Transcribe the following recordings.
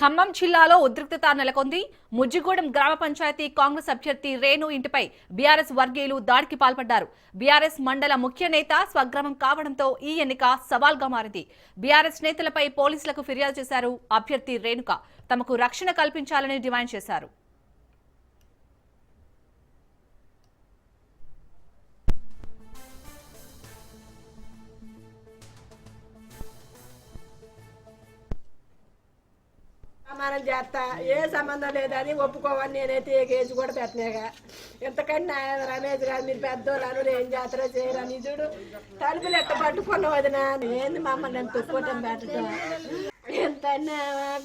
ఖమ్మం జిల్లాలో ఉద్రిక్తత నెలకొంది. ముజ్జిగూడెం గ్రామ పంచాయతీ కాంగ్రెస్ అభ్యర్థి రేణు ఇంటిపై బీఆర్ఎస్ వర్గీయులు దాడికి పాల్పడ్డారు. బీఆర్ఎస్ మండల ముఖ్య నేత స్వగ్రామం కావడంతో ఈ ఎన్నిక సవాల్గా మారింది. బీఆర్ఎస్ నేతలపై పోలీసులకు ఫిర్యాదు చేశారు అభ్యర్థి రేణుక. తమకు రక్షణ కల్పించాలని డిమాండ్ చేశారు. సమానం చేస్తా. ఏ సంబంధం లేదని ఒప్పుకోవని నేనైతే ఏ కేసు కూడా పెట్టినాగా ఎంతకంటే ఆయన రమేష్ గారు మీరు పెద్దోళ్ళు ఏం చేస్తారో చేయరని చూడు. తలుపులు ఎట్ట పట్టుకున్న వదిన? ఏంది మమ్మల్ని ఎంత తుక్కోటం పెట్టడం ఎంత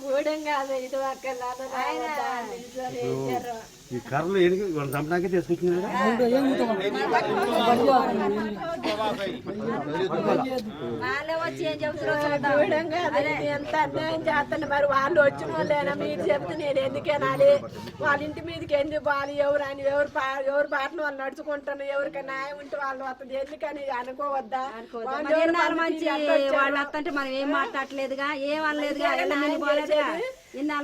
గూడెం కాదు ఈ కర్రలు ఏడికి చంపడానికే తీసుకొచ్చినారు గూడెం కాదు ఎంత అన్యాయం చేస్తాను మరి వాళ్ళు వచ్చిన వాళ్ళేనా మీరు చెప్తే నేను ఎందుకేనాలి వాళ్ళ ఇంటి మీదకి ఎందుకు పోవాలి ఎవరు అని ఎవరు పా- ఎవరు బాటను వాళ్ళు నడుచుకుంటాను ఎవరికి న్యాయం ఉంటే వాళ్ళు వస్తుంది ఎందుకని అనుకోవద్దా మంచి వాళ్ళు వస్తుంటే మనం ఏం మాట్లాడలేదుగా ఏం అనలేదుగా ఎల్ల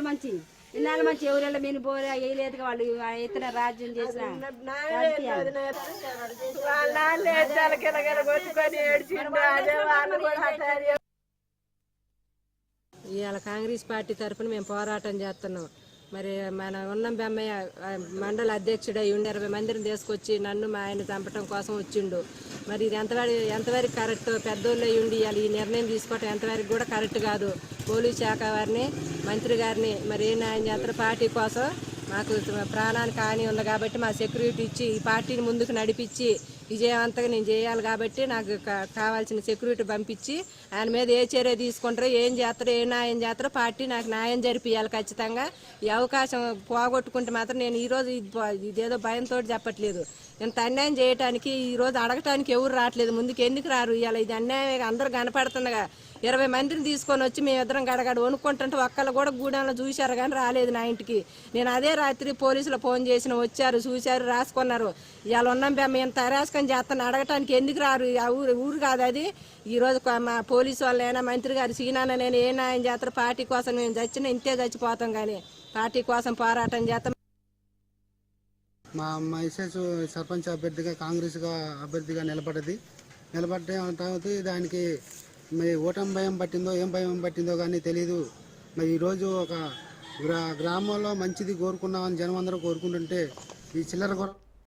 మంచి ఇన్నాళ్ళ మంచి ఎవరెళ్ళ మీద పోలే వేయలేదుగా వాళ్ళు ఇతర రాజ్యం చేసిన. ఇవాళ కాంగ్రెస్ పార్టీ తరఫున మేము పోరాటం చేస్తున్నాం. మరి మన ఉన్నం బెమ్మయ్య మండల అధ్యక్షుడై ఉండి ఇరవై మందిని తీసుకొచ్చి నన్ను మా ఆయన చంపడం కోసం వచ్చిండు. మరి ఇది ఎంతవరకు ఎంతవరకు కరెక్ట్ పెద్దోళ్ళు అయి ఉండి ఇవాళ ఈ నిర్ణయం తీసుకోవటం ఎంతవరకు కూడా కరెక్ట్ కాదు. పోలీస్ శాఖ వారిని మంత్రి గారిని మరి ఏ చేస్తారు పార్టీ కోసం మాకు ప్రాణానికి హాని ఉంది కాబట్టి మా సెక్యూరిటీ ఇచ్చి ఈ పార్టీని ముందుకు నడిపించి విజయవంతంగా నేను చేయాలి కాబట్టి నాకు కావాల్సిన సెక్యూరిటీ పంపించి ఆయన మీద ఏ చర్య తీసుకుంటారో ఏం చేస్తారో ఏ న్యాయం చేస్తారో పార్టీ నాకు న్యాయం జరిపియాలి ఖచ్చితంగా. ఈ అవకాశం పోగొట్టుకుంటే మాత్రం నేను ఈరోజు ఇదేదో భయంతో చెప్పట్లేదు. ఇంత అన్యాయం చేయటానికి ఈరోజు అడగటానికి ఎవరు రావట్లేదు. ముందుకు ఎందుకు రారు? ఇవాళ ఇది అన్యాయం అందరూ కనపడుతుండగా ఇరవై మందిని తీసుకొని వచ్చి మేమిద్దరం గడగడ వణుక్కుంటుంటే ఒక్కళ్ళు కూడా గూడెంలో చూశారు కానీ రాలేదు నా ఇంటికి. నేను అదే రాత్రి పోలీసులు ఫోన్ చేసిన వచ్చారు చూశారు రాసుకున్నారు. ఇవాళ ఉన్నాం మేము ఇంత అరాచకం చేస్తాను. అడగటానికి ఎందుకు రారు? ఆ ఊరు ఊరు కాదు అది. ఈ రోజు మా పోలీసు వాళ్ళైనా మంత్రి గారు సీనాన్న నేను ఏ న్యాయం చేస్తారు పార్టీ కోసం మేము చచ్చిన ఇంతే చచ్చిపోతాం కానీ పార్టీ కోసం పోరాటం చేస్తాం. మా మైసెస్ సర్పంచ్ అభ్యర్థిగా కాంగ్రెస్గా అభ్యర్థిగా నిలబడ్డది. నిలబడ్డ తర్వాత దానికి మరి ఓటమి భయం పట్టిందో ఏం భయం పట్టిందో కానీ తెలియదు మరి ఈరోజు ఒక గ్రా గ్రామంలో మంచిది కోరుకున్నామని జనం అందరూ కోరుకుంటుంటే ఈ చిల్లర కూడా